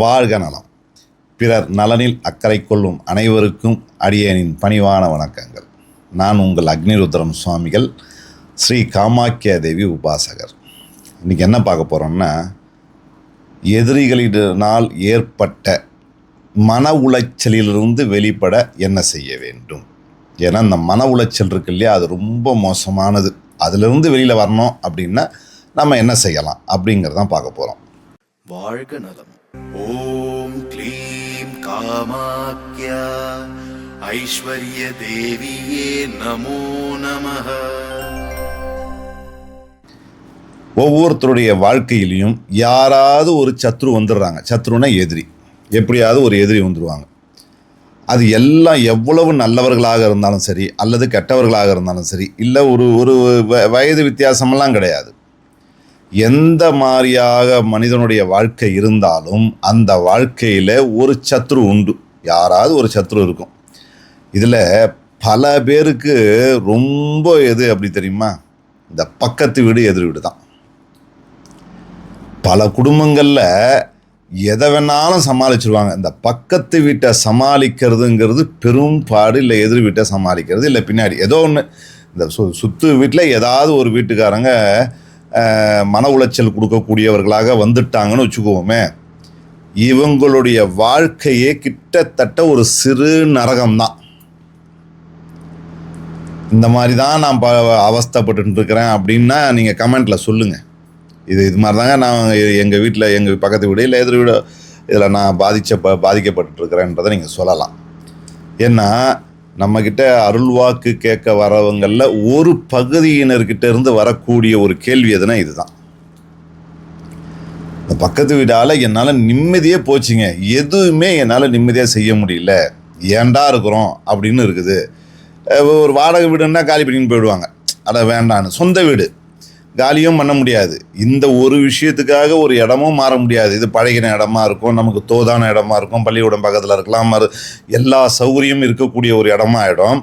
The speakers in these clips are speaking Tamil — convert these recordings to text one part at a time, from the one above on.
வாழ்க நலம். பிறர் நலனில் அக்கறை கொள்ளும் அனைவருக்கும் அடியனின் பணிவான வணக்கங்கள். நான் உங்கள் அக்னிருத்ரம் சுவாமிகள் ஸ்ரீ காமாக்கியா தேவி உபாசகர். இன்றைக்கி என்ன பார்க்க போகிறோம்னா எதிரிகளினால் ஏற்பட்ட மன உளைச்சலிலிருந்து வெளிப்பட என்ன செய்ய வேண்டும்? ஏன்னா இந்த மன உளைச்சல் இருக்கு இல்லையா அது ரொம்ப மோசமானது. அதிலிருந்து வெளியில் வரணும் அப்படின்னா நம்ம என்ன செய்யலாம் அப்படிங்கிறதான் பார்க்க போகிறோம் வாழ்க நலம். ஓம் க்ளீம் காமாக்யா. ஐஸ்வர்ய தேவியே நமோ நமः ஒவ்வொருத்தருடைய வாழ்க்கையிலையும் யாராவது ஒரு சத்ரு வந்துடுறாங்க. சத்ருனா எதிரி. எப்படியாவது ஒரு எதிரி வந்துடுவாங்க அது எல்லாம் எவ்வளவு நல்லவர்களாக இருந்தாலும் சரி அல்லது கெட்டவர்களாக இருந்தாலும் சரி இல்லை ஒரு ஒரு வ- வயது வித்தியாசமெல்லாம் கிடையாது. எந்த மாதிரியாக மனிதனுடைய வாழ்க்கை இருந்தாலும் அந்த வாழ்க்கையில் ஒரு சத்ரு உண்டு. யாராவது ஒரு சத்ரு இருக்கும். இதில் பல பேருக்கு ரொம்ப எது அப்படி தெரியுமா? இந்த பக்கத்து வீடு எதிர் வீடு தான். பல குடும்பங்களில் எதை வேணாலும் சமாளிச்சிருவாங்க. இந்த பக்கத்து வீட்டை சமாளிக்கிறதுங்கிறது பெரும் பாடு இல்லை எதிர் வீட்டை சமாளிக்கிறது இல்லை பின்னாடி. ஏதோ ஒன்று இந்த சு சுத்து வீட்டில் ஏதாவது ஒரு வீட்டுக்காரங்க மன உளைச்சல் கொடுக்கக்கூடியவர்களாக வந்துட்டாங்கன்னு வச்சுக்குவோமே இவங்களுடைய வாழ்க்கையே கிட்டத்தட்ட ஒரு சிறு நரகம்தான். இந்த மாதிரி தான் நான் ப அவஸ்தைப்பட்டு இருக்கிறேன் அப்படின்னா நீங்கள் கமெண்ட்டில் சொல்லுங்கள் இது இது மாதிரி தாங்க நான் எங்கள் வீட்டில் எங்கள் பக்கத்து வீடு இல்லை எதிர் வீடு இதில் நான் பாதிச்ச ப பாதிக்கப்பட்டுருக்கிறேன்றதை நீங்கள் சொல்லலாம். ஏன்னா நம்மக்கிட்ட அருள்வாக்கு கேட்க வரவங்களில் ஒரு பகுதியினர்கிட்ட இருந்து வரக்கூடிய ஒரு கேள்வி எதுனா இதுதான். இந்த பக்கத்து வீடால் என்னால் நிம்மதியே போச்சுங்க. எதுவுமே என்னால் நிம்மதியாக செய்ய முடியல. ஏன்டா இருக்கிறோம் அப்படின்னு இருக்குது. ஒரு வாடகை வீடுன்னா காலி பண்ணின்னு போயிடுவாங்க. அட வேண்டான்னு. சொந்த வீடு. காலியும் பண்ண முடியாது. இந்த ஒரு விஷயத்துக்காக ஒரு இடமும் மாற முடியாது. இது பழகின இடமா இருக்கும் நமக்கு தோதான இடமா இருக்கும் பள்ளிக்கூடம் பக்கத்தில் இருக்கலாம் மறு எல்லா சௌகரியமும் இருக்கக்கூடிய ஒரு இடமா ஆகிடும்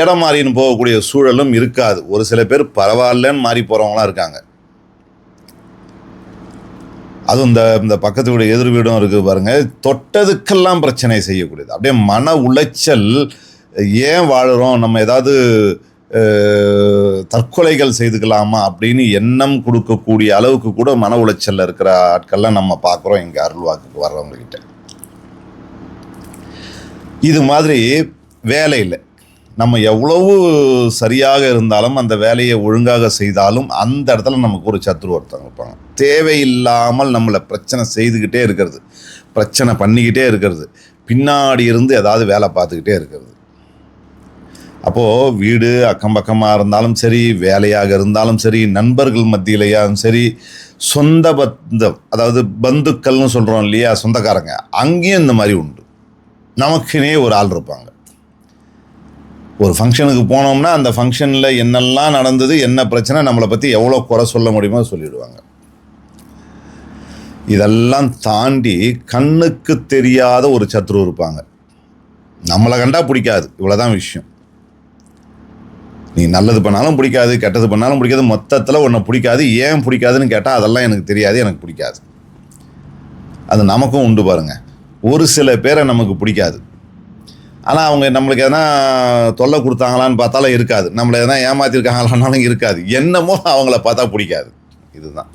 இடம் மாறின்னு போகக்கூடிய சூழலும் இருக்காது. ஒரு சில பேர் பரவாயில்லன்னு மாறி போகிறவங்களாம் இருக்காங்க. அதுவும் இந்த இந்த பக்கத்து வீடு எதிர் வீடும் இருக்குது பாருங்கள் தொட்டதுக்கெல்லாம் பிரச்சனை செய்யக்கூடியது. அப்படியே மன உளைச்சல் ஏன் வாழுறோம்? நம்ம ஏதாவது தற்கொலைகள் செய்துக்கலாமா அப்படின்னு எண்ணம் கொடுக்கக்கூடிய அளவுக்கு கூட மன உளைச்சலில் இருக்கிற ஆட்கள்லாம் நம்ம பார்க்குறோம் இங்கே அருள்வாக்குக்கு வர்றவங்க கிட்ட இது மாதிரி வேலையில் நம்ம எவ்வளவு சரியாக இருந்தாலும் அந்த வேலையை ஒழுங்காக செய்தாலும் அந்த இடத்துல நமக்கு ஒரு சத்ரு ஒருத்தவங்க இருப்பாங்க. தேவையில்லாமல் நம்மளை பிரச்சனை செய்துக்கிட்டே இருக்கிறது. பிரச்சனை பண்ணிக்கிட்டே இருக்கிறது. பின்னாடி இருந்து ஏதாவது வேலை பார்த்துக்கிட்டே இருக்கிறது. அப்போது வீடு அக்கம் பக்கமாக இருந்தாலும் சரி வேலையாக இருந்தாலும் சரி நண்பர்கள் மத்தியிலையாலும் சரி சொந்த பந்தம் அதாவது பந்துக்கள்னு சொல்கிறோம் இல்லையா சொந்தக்காரங்க அங்கேயும் இந்த மாதிரி உண்டு. நமக்குனே ஒரு ஆள் இருப்பாங்க. ஒரு ஃபங்க்ஷனுக்கு போனோம்னா அந்த ஃபங்க்ஷனில் என்னெல்லாம் நடந்தது என்ன பிரச்சனை நம்மளை பற்றி எவ்வளோ குறை சொல்ல முடியுமோ சொல்லிடுவாங்க. இதெல்லாம் தாண்டி கண்ணுக்கு தெரியாத ஒரு சத்ரு இருப்பாங்க. நம்மளை கண்டா பிடிக்காது. இவ்வளோதான் விஷயம். நீ நல்லது பண்ணாலும் பிடிக்காது கெட்டது பண்ணாலும் பிடிக்காது மொத்தத்தில் உன்னை பிடிக்காது ஏன் பிடிக்காதுன்னு கேட்டால் அதெல்லாம் எனக்கு தெரியாது எனக்கு பிடிக்காது. அது நமக்கும் உண்டு பாருங்கள் ஒரு சில பேரை நமக்கு பிடிக்காது. ஆனால் அவங்க நம்மளுக்கு எதனா தொல்லை கொடுத்தாங்களான்னு பார்த்தாலும் இருக்காது. நம்மளை எதனா ஏமாத்திருக்காங்களான்னாலும் இருக்காது. என்னமோ அவங்கள பார்த்தா பிடிக்காது. இதுதான்.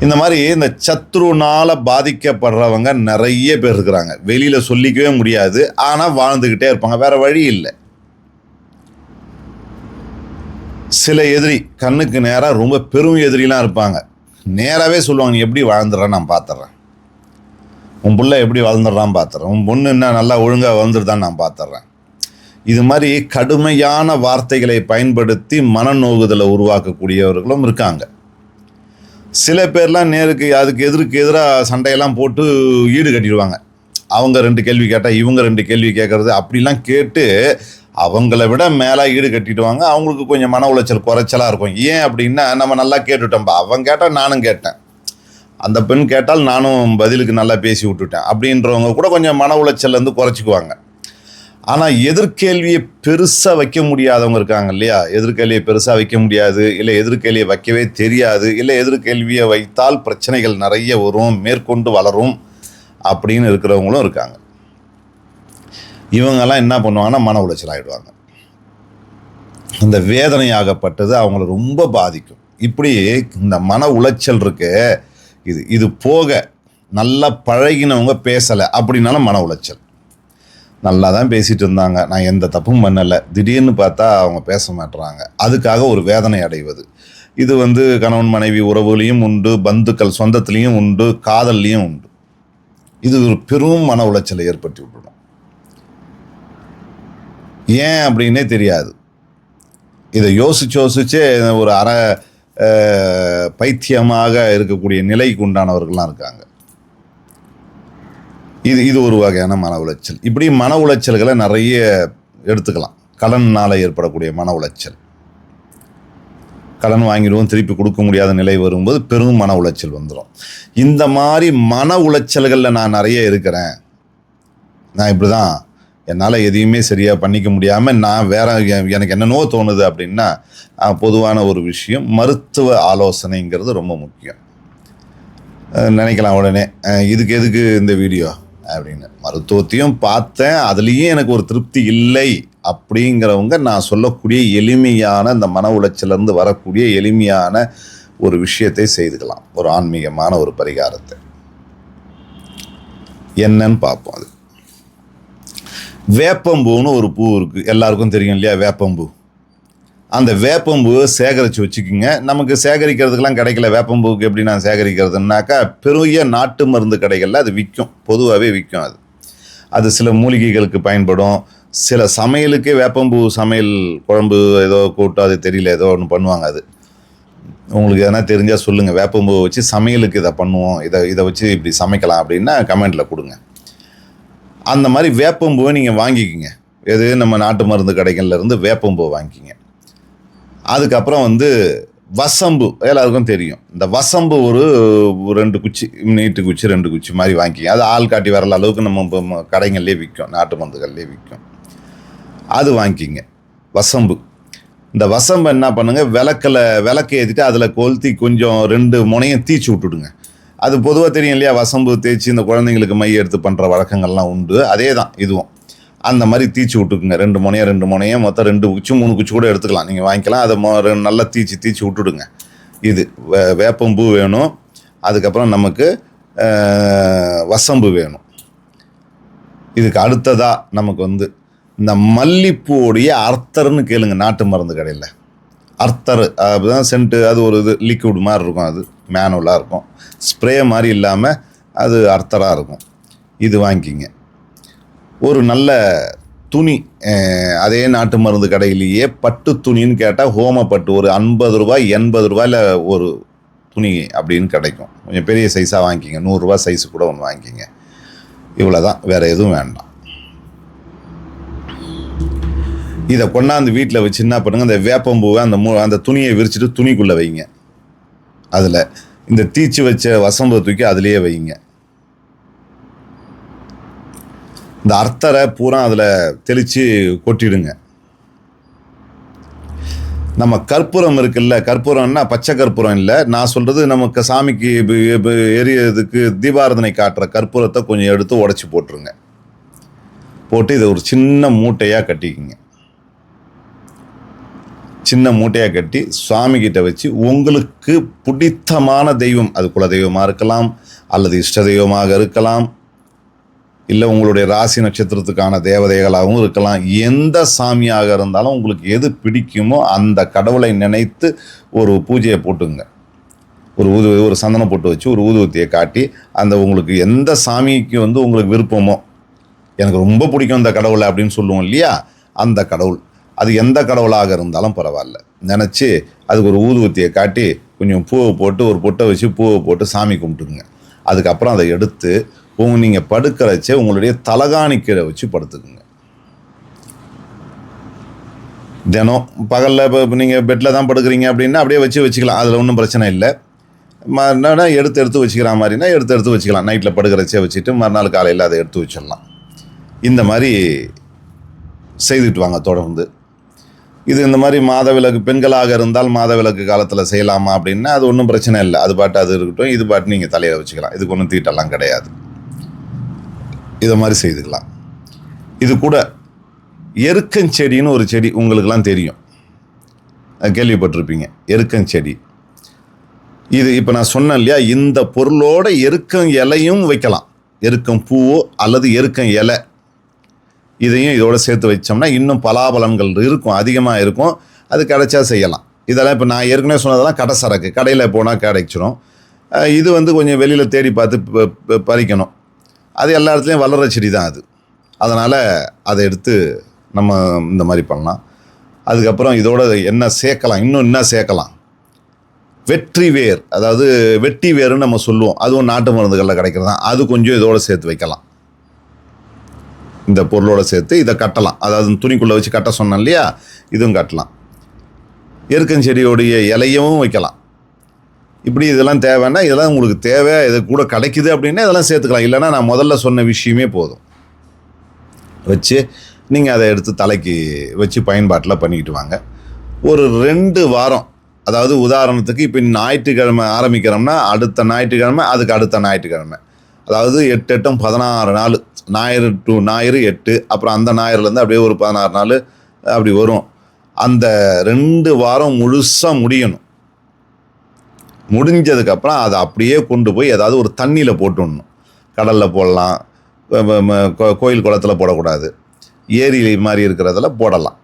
இந்த மாதிரி இந்த சத்ருனால் பாதிக்கப்படுறவங்க நிறைய பேர் இருக்கிறாங்க. வெளியில் சொல்லிக்கவே முடியாது. ஆனால் வாழ்ந்துக்கிட்டே இருப்பாங்க. வேறு வழி இல்லை. சில எதிரி கண்ணுக்கு நேராக ரொம்ப பெரும் எதிரிலாம் இருப்பாங்க. நேராகவே சொல்லுவாங்க நீ எப்படி வாழ்ந்துடுறேன் நான் பார்த்துட்றேன் உன் பிள்ளை எப்படி வளர்ந்துடுறான் பார்த்துறேன் உன் பொண்ணு என்ன நல்லா ஒழுங்காக வளர்ந்துருதான்னு நான் பார்த்துட்றேன் இது மாதிரி கடுமையான வார்த்தைகளை பயன்படுத்தி மனநோகுதலை உருவாக்கக்கூடியவர்களும் இருக்காங்க. சில பேர்லாம் நேருக்கு அதுக்கு எதிர்க்கு எதிராக சண்டையெல்லாம் போட்டு ஈடு கட்டிடுவாங்க. அவங்க ரெண்டு கேள்வி கேட்டால் இவங்க ரெண்டு கேள்வி கேட்குறது அப்படிலாம் கேட்டு அவங்கள விட மேலே ஈடு கட்டிடுவாங்க. அவங்களுக்கு கொஞ்சம் மன உளைச்சல் குறைச்சலாக இருக்கும். ஏன் அப்படின்னா நம்ம நல்லா கேட்டுட்டோம்பா. அவன் கேட்டால் நானும் கேட்டேன். அந்த பெண் கேட்டால் நானும் பதிலுக்கு நல்லா பேசி விட்டுட்டேன். அப்படின்றவங்க கூட கொஞ்சம் மன உளைச்சல்லேருந்து குறைச்சிக்குவாங்க. ஆனால் எதிர்கேள்வியை பெருசாக வைக்க முடியாதவங்க இருக்காங்க இல்லையா? எதிர்கேள்வியை பெருசாக வைக்க முடியாது. இல்லை எதிர்கேள்வியை வைக்கவே தெரியாது. இல்லை எதிர்கேள்வியை வைத்தால் பிரச்சனைகள் நிறைய வரும் மேற்கொண்டு வளரும் அப்படின்னு இருக்கிறவங்களும் இருக்காங்க. இவங்கெல்லாம் என்ன பண்ணுவாங்கன்னா மன உளைச்சல் ஆகிடுவாங்க இந்த வேதனையாகப்பட்டது அவங்கள ரொம்ப பாதிக்கும். இப்படி இந்த மன உளைச்சல் இருக்கு இது இது போக நல்லா பழகினவங்க பேசலை அப்படின்னாலும் மன உளைச்சல். நல்லா தான் பேசிட்டு இருந்தாங்க. நான் எந்த தப்பும் பண்ணலை. திடீர்னு பார்த்தா அவங்க பேச மாட்டுறாங்க அதுக்காக ஒரு வேதனை அடைவது. இது வந்து கணவன் மனைவி உறவுலையும் உண்டு பந்துக்கள் சொந்தத்துலேயும் உண்டு காதல்லையும் உண்டு. இது ஒரு பெரும் மன உளைச்சலை ஏற்படுத்தி விட்டுடும். ஏன் அப்படின்னே தெரியாது. இதை யோசிச்சு யோசிச்சு ஒரு அற பைத்தியமாக இருக்கக்கூடிய நிலைக்கு உண்டானவர்கள்லாம் இருக்காங்க. இது இது ஒரு வகையான மன உளைச்சல். இப்படி மன உளைச்சல்களை நிறைய எடுத்துக்கலாம். கடன்னால் ஏற்படக்கூடிய மன உளைச்சல். கடன் வாங்கிடுவோம் திருப்பி கொடுக்க முடியாத நிலை வரும்போது பெரும் மன உளைச்சல் வந்துடும் இந்த மாதிரி மன உளைச்சல்களில் நான் நிறைய இருக்கிறேன். நான் இப்படி தான் என்னால் எதையுமே சரியாக பண்ணிக்க முடியாமல் நான் வேற எனக்கு என்னென்னவோ தோணுது அப்படின்னா பொதுவான ஒரு விஷயம் மருத்துவ ஆலோசனைங்கிறது ரொம்ப முக்கியம். நினைக்கலாம் உடனே இதுக்கு எதுக்கு இந்த வீடியோ? அப்படின்னு. மருத்துவத்தையும் பார்த்தேன் அதுலேயும் எனக்கு ஒரு திருப்தி இல்லை அப்படிங்கிறவங்க நான் சொல்லக்கூடிய எளிமையான இந்த மன உளைச்சலேருந்து வரக்கூடிய எளிமையான ஒரு விஷயத்தை செய்துக்கலாம். ஒரு ஆன்மீகமான ஒரு பரிகாரத்தை. என்னன்னு பார்ப்போம் அது. வேப்பம்பூன்னு ஒரு பூ இருக்குது எல்லாருக்கும் தெரியும் இல்லையா வேப்பம்பூ? அந்த வேப்பம்பூவை சேகரித்து வச்சுக்கோங்க. நமக்கு சேகரிக்கிறதுக்கெலாம் கிடைக்கல வேப்பம்பூவுக்கு. எப்படி நான் சேகரிக்கிறதுனாக்கா பெரிய நாட்டு மருந்து கடைகளில் அது விற்கும். பொதுவாகவே விற்கும் அது. அது சில மூலிகைகளுக்கு பயன்படும். சில சமையலுக்கே வேப்பம்பூ சமையல் குழம்பு ஏதோ கூட்டம் அது தெரியல ஏதோ ஒன்று பண்ணுவாங்க அது. உங்களுக்கு எதனா தெரிஞ்சால் சொல்லுங்கள் வேப்பம்பூவை வச்சு சமையலுக்கு இதை பண்ணுவோம். இதை இதை வச்சு இப்படி சமைக்கலாம் அப்படின்னா கமெண்ட்டில் கொடுங்க. அந்த மாதிரி வேப்பம்பூவை நீங்கள் வாங்கிக்கிங்க. எது? நம்ம நாட்டு மருந்து கடைகள்ல இருந்து வாங்கிக்கிங்க. அதுக்கப்புறம் வந்து வசம்பு எல்லாருக்கும் தெரியும். இந்த வசம்பு ஒரு ரெண்டு குச்சி நீட்டு குச்சி ரெண்டு குச்சி மாதிரி வாங்கிக்கிங்க. அது ஆள் காட்டி வரல அளவுக்கு நம்ம இப்போ கடைகள்லேயே விற்கும் நாட்டு மருந்துகள்லேயே விற்கும். அது வாங்கிக்கிங்க. வசம்பு. இந்த வசம்பு என்ன பண்ணுங்க? விளக்கில் விளக்கு ஏற்றிட்டு அதில் கொளுத்தி கொஞ்சம் ரெண்டு முனையும் தீச்சு விட்டுடுங்க. அது பொதுவாக தெரியும் இல்லையா? வசம்பு தேய்ச்சி இந்த குழந்தைங்களுக்கு மைய எடுத்து பண்ணுற வழக்கங்கள்லாம் உண்டு. அதே தான் இதுவும். அந்த மாதிரி தீச்சு விட்டுக்குங்க. ரெண்டு முனையை ரெண்டு முனையை மொத்தம் ரெண்டு குச்சி மூணு குச்சி கூட எடுத்துக்கலாம். நீங்கள் வாங்கிக்கலாம். அதை மொ நல்லா தீச்சு தீச்சு விட்டுடுங்க. இது வே வேப்பம்பூ வேணும். அதுக்கப்புறம் நமக்கு வசம்பு வேணும். இதுக்கு அடுத்ததாக நமக்கு வந்து இந்த மல்லிப்பூவுடைய அர்த்தர்னு கேளுங்க. நாட்டு மருந்து கடையில். அர்த்தர். அப்படிதான் சென்ட்டு அது ஒரு இது லிக்விட் மாதிரி இருக்கும் அது. மேனுவலாக இருக்கும். ஸ்ப்ரே மாதிரி இல்லாமல் அது அர்த்தராக இருக்கும். இது வாங்கிக்கிங்க ஒரு நல்ல துணி அதே நாட்டு மருந்து கடையிலேயே பட்டு துணின்னு கேட்டால் ஹோம பட்டு ஒரு ஐம்பது ரூபாய் எண்பது ரூபாயில் ஒரு துணி அப்படின்னு கிடைக்கும். கொஞ்சம் பெரிய சைஸாக வாங்கிக்கிங்க நூறுரூவா சைஸு கூட ஒன்று வாங்கிக்கிங்க இவ்வளோ தான் வேறு எதுவும் வேண்டாம். இதை கொண்டாந்து வீட்டில் வச்சு என்ன பண்ணுங்க? அந்த வேப்பம்பூவை அந்த மூ அந்த துணியை விரிச்சிட்டு துணிக்குள்ளே வைங்க. அதில் இந்த தீச்சு வச்ச வசம்பை தூக்கி அதுலேயே வைங்க. இந்த அர்த்தரை பூரா அதில் தெளித்து கொட்டிடுங்க. நம்ம கற்பூரம் இருக்குல்ல கற்பூரம்னா பச்சை கற்பூரம் இல்லை. நான் சொல்கிறது நமக்கு சாமிக்கு எரியதுக்கு தீபாரதனை காட்டுற கற்பூரத்தை கொஞ்சம் எடுத்து உடச்சி போட்டுருங்க. போட்டு இதை ஒரு சின்ன மூட்டையாக கட்டிக்கிங்க. சின்ன மூட்டையாக கட்டி சுவாமி கிட்ட வச்சு உங்களுக்கு பிடித்தமான தெய்வம் அது குலதெய்வமாக இருக்கலாம் அல்லது இஷ்ட தெய்வமாக இருக்கலாம் இல்லை உங்களுடைய ராசி நட்சத்திரத்துக்கான தேவதைகளாகவும் இருக்கலாம். எந்த சாமியாக இருந்தாலும் உங்களுக்கு எது பிடிக்குமோ அந்த கடவுளை நினைத்து ஒரு பூஜையை போட்டுங்க. ஒரு ஊது ஒரு சந்தனம் போட்டு வச்சு ஒரு ஊதுவத்தியை காட்டி அந்த உங்களுக்கு எந்த சாமிக்கு வந்து உங்களுக்கு விருப்பமோ எனக்கு ரொம்ப பிடிக்கும் அந்த கடவுளை அப்படின்னு சொல்லுவோம் இல்லையா? அந்த கடவுள். அது எந்த கடவுளாக இருந்தாலும் பரவாயில்ல. நினச்சி அதுக்கு ஒரு ஊதுவத்தியை காட்டி கொஞ்சம் பூவை போட்டு ஒரு பொட்டை வச்சு பூவை போட்டு சாமி கும்பிட்டுக்குங்க. அதுக்கப்புறம் அதை எடுத்து உங்க நீங்கள் படுக்கிறச்சே உங்களுடைய தலகாணிக்கீரை வச்சு படுத்துக்குங்க. தினம் பகலில் இப்போ நீங்கள் பெட்டில் தான் படுக்கிறீங்க அப்படின்னா அப்படியே வச்சு வச்சுக்கலாம். அதில் ஒன்றும் பிரச்சனை இல்லை. மறுநாள் எடுத்து எடுத்து வச்சுக்கிற மாதிரினா எடுத்து எடுத்து வச்சுக்கலாம். நைட்டில் படுக்கிறச்சே வச்சுட்டு மறுநாள் காலையில் அதை எடுத்து வச்சிடலாம். இந்த மாதிரி செய்துட்டு வாங்க தொடர்ந்து. இது இந்த மாதிரி மாதவிலக்கு பெண்களாக இருந்தால் மாதவிலக்கு காலத்தில் செய்யலாமா அப்படின்னா அது ஒன்றும் பிரச்சனை இல்லை. அது பாட்டு அது இருக்கட்டும் இது பாட்டு நீங்கள் தலையில் வச்சுக்கலாம். இதுக்கு ஒன்றும் தீட்டெல்லாம் கிடையாது. இதை மாதிரி செய்துக்கலாம். இது கூட எருக்கஞ்செடின்னு ஒரு செடி உங்களுக்கெல்லாம் தெரியும். கேள்விப்பட்டிருப்பீங்க. எருக்கஞ்செடி இது இப்போ நான் சொன்னேன் இல்லையா இந்த பொருளோட எருக்கம் இலையும் வைக்கலாம். எருக்கம் பூவோ அல்லது எருக்கம் இலை. இதையும் இதோடு சேர்த்து வச்சோம்னா இன்னும் பலாபலன்கள் இருக்கும் அதிகமாக இருக்கும். அது கிடைச்சா செய்யலாம். இதெல்லாம் இப்போ நான் ஏற்கனவே சொன்னதெல்லாம் கடை சரக்கு. கடையில் போனால் கிடைச்சிடும் இது வந்து கொஞ்சம் வெளியில் தேடி பார்த்து ப- ப- பறிக்கணும். அது எல்லா இடத்துலையும் வளர்கிற செடி தான் அது. அதனால் அதை எடுத்து நம்ம இந்த மாதிரி பண்ணலாம். அதுக்கப்புறம் இதோட என்ன சேர்க்கலாம்? இன்னும் என்ன சேர்க்கலாம்? வெற்றி வேர் அதாவது வெட்டி வேர்னு நம்ம சொல்லுவோம். அதுவும் நாட்டு மருந்துகளில் கிடைக்கிறது தான் அது கொஞ்சம் இதோடு சேர்த்து வைக்கலாம். இந்த பொருளோட சேர்த்து இதை கட்டலாம். அதாவது துணிக்குள்ளே வச்சு கட்ட சொன்னேன் இல்லையா? இதுவும் கட்டலாம். எருக்கஞ்செடியோடைய இலையவும் வைக்கலாம். இப்படி இதெல்லாம் தேவைன்னா இதெல்லாம் உங்களுக்கு தேவை இது கூட கிடைக்குது அப்படின்னா இதெல்லாம் சேர்த்துக்கலாம். இல்லைன்னா நான் முதல்ல சொன்ன விஷயமே போதும். வச்சு நீங்கள் அதை எடுத்து தலைக்கு வச்சு பயன்பாட்டில் பண்ணிக்கிட்டு வாங்க. ஒரு ரெண்டு வாரம் அதாவது உதாரணத்துக்கு இப்போ ஞாயிற்றுக்கிழமை ஆரம்பிக்கிறோம்னா அடுத்த ஞாயிற்றுக்கிழமை அதுக்கு அடுத்த ஞாயிற்றுக்கிழமை. அதாவது எட்டு எட்டும் பதினாறு நாள். ஞாயிறு டு ஞாயிறு எட்டு அப்புறம் அந்த ஞாயிறுலேருந்து அப்படியே ஒரு பதினாறு நாள் அப்படி வரும். அந்த ரெண்டு வாரம் முழுசாக முடியணும். முடிஞ்சதுக்கப்புறம் அதை அப்படியே கொண்டு போய் ஏதாவது ஒரு தண்ணியில் போட்டுடணும். கடலில் போடலாம் கோயில் குளத்தில் போடக்கூடாது. ஏரி மாதிரி இருக்கிறதில் போடலாம்.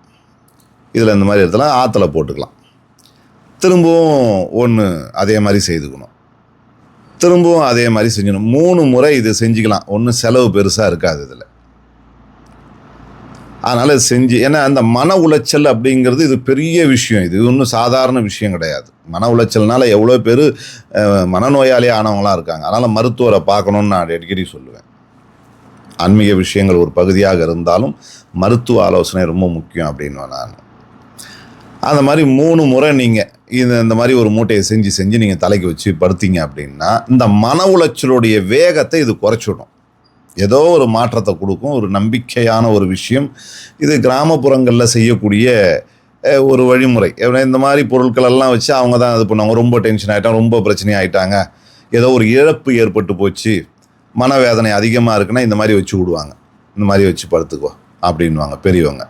இதில் இந்த மாதிரி இடத்துல ஆற்றுல போட்டுக்கலாம். திரும்பவும் ஒன்று அதே மாதிரி செய்துக்கணும். திரும்பவும் அதே மாதிரி செஞ்சிடணும். மூணு முறை இது செஞ்சுக்கலாம். ஒன்றும் செலவு பெருசாக இருக்காது இதில். அதனால் இது செஞ்சு ஏன்னா அந்த மன உளைச்சல் அப்படிங்கிறது இது பெரிய விஷயம். இது ஒன்றும் சாதாரண விஷயம் கிடையாது. மன உளைச்சல்னால எவ்வளோ பேர் மனநோயாளி ஆனவங்களாம் இருக்காங்க. அதனால் மருத்துவரை பார்க்கணுன்னு நான் அடிக்கடி சொல்லுவேன். ஆன்மீக விஷயங்கள் ஒரு பகுதியாக இருந்தாலும் மருத்துவ ஆலோசனை ரொம்ப முக்கியம் அப்படின்னு நான். அந்த மாதிரி மூணு முறை நீங்கள் இந்த இந்த மாதிரி ஒரு மூட்டையை செஞ்சு செஞ்சு நீங்கள் தலைக்கு வச்சு படுத்தீங்க அப்படின்னா இந்த மன உளைச்சலுடைய வேகத்தை இது குறைச்சிடும் ஏதோ ஒரு மாற்றத்தை கொடுக்கும் ஒரு நம்பிக்கையான ஒரு விஷயம். இது கிராமப்புறங்களில் செய்யக்கூடிய ஒரு வழிமுறை. இந்த மாதிரி பொருட்கள் எல்லாம் வச்சு அவங்க தான் இது பண்ணுவாங்க. ரொம்ப டென்ஷன் ஆகிட்டாங்க ரொம்ப பிரச்சனை ஆகிட்டாங்க ஏதோ ஒரு இழப்பு ஏற்பட்டு போச்சு. மனவேதனை அதிகமாக இருக்குன்னா இந்த மாதிரி வச்சு விடுவாங்க. இந்த மாதிரி வச்சு படுத்துக்கோ அப்படின்வாங்க பெரியவங்க.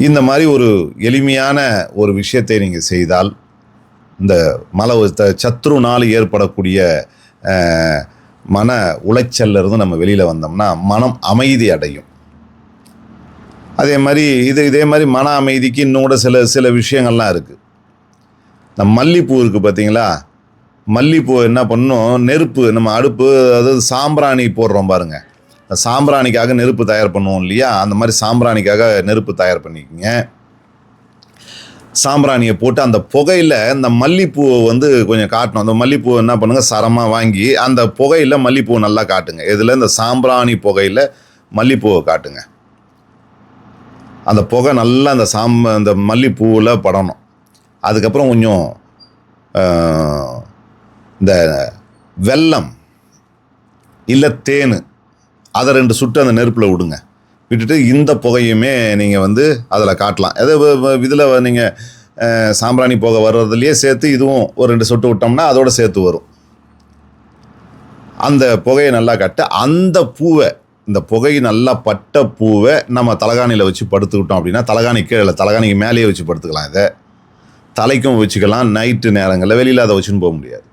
இந்த மாதிரி ஒரு எளிமையான ஒரு விஷயத்தை நீங்கள் செய்தால் இந்த மல த- சத்ருனால் ஏற்படக்கூடிய மன உளைச்சல்ல இருந்து நம்ம வெளியில் வந்தோம்னா மனம் அமைதி அடையும். அதே மாதிரி இது இதே மாதிரி மன அமைதிக்கு இன்னும் கூட சில சில விஷயங்கள்லாம் இருக்குது இந்த மல்லிப்பூ இருக்குது பார்த்தீங்களா மல்லிப்பூ என்ன பண்ணும்? நெருப்பு நம்ம அடுப்பு அதாவது சாம்பிராணி போடுறோம் பாருங்கள் சாம்பிராணிக்காக நெருப்பு தயார் பண்ணுவோம் இல்லையா? அந்த மாதிரி சாம்பிராணிக்காக நெருப்பு தயார் பண்ணிக்கோங்க. சாம்பிராணியை போட்டு அந்த புகையில் இந்த மல்லிப்பூவை வந்து கொஞ்சம் காட்டணும். அந்த மல்லிப்பூ என்ன பண்ணுங்கள் சரமாக வாங்கி அந்த புகையில் மல்லிப்பூ நல்லா காட்டுங்க. இதில் இந்த சாம்பிராணி புகையில் மல்லிப்பூவை காட்டுங்க. அந்த புகை நல்லா அந்த சாம்ப அந்த மல்லிப்பூவில் படணும். அதுக்கப்புறம் கொஞ்சம் இந்த வெல்லம் இல்லை தேன் அதை ரெண்டு சுட்டு அந்த நெருப்பில் விடுங்க. விட்டுட்டு இந்த புகையுமே நீங்கள் வந்து அதில் காட்டலாம். எது இதில் நீங்கள் சாம்பிராணி புகை வர்றதுலையே சேர்த்து இதுவும் ஒரு ரெண்டு சொட்டு விட்டோம்னா அதோட சேர்த்து வரும். அந்த புகையை நல்லா கட்டு அந்த பூவை இந்த புகை நல்லா பட்ட பூவை நம்ம தலகாணியில் வச்சு படுத்துக்கிட்டோம் அப்படின்னா தலகாணி கீழே தலகாணிக்கு மேலேயே வச்சு படுத்துக்கலாம் இதை. தலைக்கும் வச்சுக்கலாம் நைட்டு நேரங்களில் வெளியில் அதை வச்சுன்னு போக முடியாது.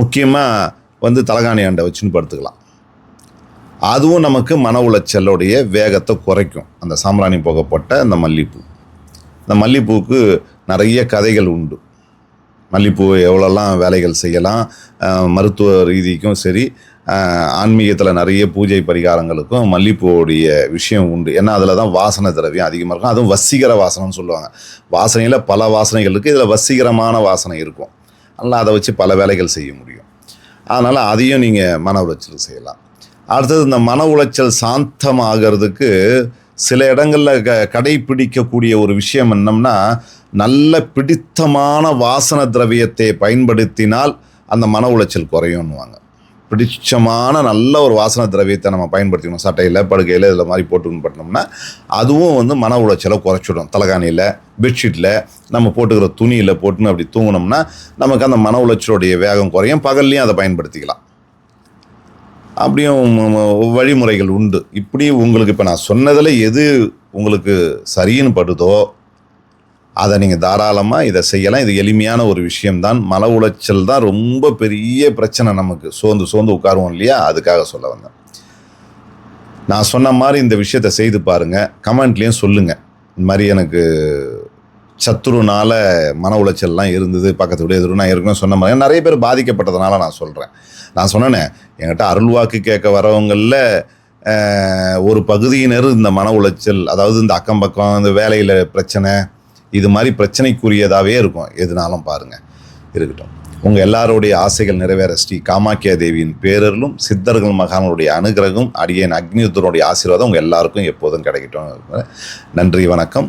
முக்கியமாக வந்து தலகாணி ஆண்டை வச்சுன்னு படுத்துக்கலாம். அதுவும் நமக்கு மன உளைச்சலுடைய வேகத்தை குறைக்கும். அந்த சாம்பிராணி போகப்பட்ட அந்த மல்லிப்பூ. இந்த மல்லிப்பூவுக்கு நிறைய கதைகள் உண்டு. மல்லிகைப்பூ எவ்வளோலாம் வேலைகள் செய்யலாம் மருத்துவ ரீதிக்கும் சரி ஆன்மீகத்தில் நிறைய பூஜை பரிகாரங்களுக்கும் மல்லிப்பூவுடைய விஷயம் உண்டு. ஏன்னா அதில் தான் வாசனை திரவியம் அதிகமாக இருக்கும். அதுவும் வசீகர வாசனைன்னு சொல்லுவாங்க. வாசனையில் பல வாசனைகள் இருக்குது இதில் வசீகரமான வாசனை இருக்கும். அதனால் அதை வச்சு பல வேலைகள் செய்ய முடியும். அதனால் அதையும் நீங்கள் மன உளைச்சல் செய்யலாம். அடுத்தது இந்த மன உளைச்சல் சாந்தமாகிறதுக்கு சில இடங்களில் க கடைப்பிடிக்கக்கூடிய ஒரு விஷயம் என்னம்னா நல்ல பிடித்தமான வாசன திரவியத்தை பயன்படுத்தினால் அந்த மன உளைச்சல் குறையும்னுவாங்க. பிடிச்சமான நல்ல ஒரு வாசன திரவியத்தை நம்ம பயன்படுத்திக்கணும். சட்டையில் படுக்கையில் இதில் மாதிரி போட்டுக்கணும் பண்ணோம்னா அதுவும் வந்து மன உளைச்சலை குறைச்சிடும். தலைகாணியில் பெட்ஷீட்டில் நம்ம போட்டுக்கிற துணியில் போட்டுன்னு அப்படி தூங்கினோம்னா நமக்கு அந்த மன உளைச்சலுடைய வேகம் குறையும். பகல்லையும் அதை பயன்படுத்திக்கலாம். அப்படியும் வழிமுறைகள் உண்டு. இப்படி உங்களுக்கு இப்போ நான் சொன்னதில் எது உங்களுக்கு சரின்னு படுதோ அதை நீங்கள் தாராளமாக இதை செய்யலாம். இது எளிமையான ஒரு விஷயம்தான். மன உளைச்சல் தான் ரொம்ப பெரிய பிரச்சனை நமக்கு. சோர்ந்து சோர்ந்து உட்காருவோம் இல்லையா? அதுக்காக சொல்ல வந்தேன். நான் சொன்ன மாதிரி இந்த விஷயத்தை செய்து பாருங்கள் கமெண்ட்லேயும் சொல்லுங்கள் இந்த மாதிரி எனக்கு சத்துருனால மன உளைச்சல்லாம் இருந்தது பக்கத்து வீடு எதிரும் நான் ஏற்கனவே சொன்ன மாதிரி. நிறைய பேர் பாதிக்கப்பட்டதுனால நான் சொல்கிறேன் நான் சொன்னேனே என்கிட்ட அருள்வாக்கு கேட்க வரவங்களில் ஒரு பகுதியினர் இந்த மன உளைச்சல் அதாவது இந்த அக்கம் பக்கம் இந்த வேலையில் பிரச்சனை இது மாதிரி பிரச்சனைக்குரியதாகவே இருக்கும். எதுனாலும் பாருங்கள் இருக்கட்டும். உங்கள் எல்லாருடைய ஆசைகள் நிறைவேற ஸ்ரீ காமாக்கியா தேவியின் பேரர்களும் சித்தர்கள் மகானுடைய அனுகிரகம் அடியேன் அக்னியுத்தருடைய ஆசீர்வாதம் உங்கள் எல்லாருக்கும் எப்போதும் கிடைக்கட்டும். நன்றி வணக்கம்.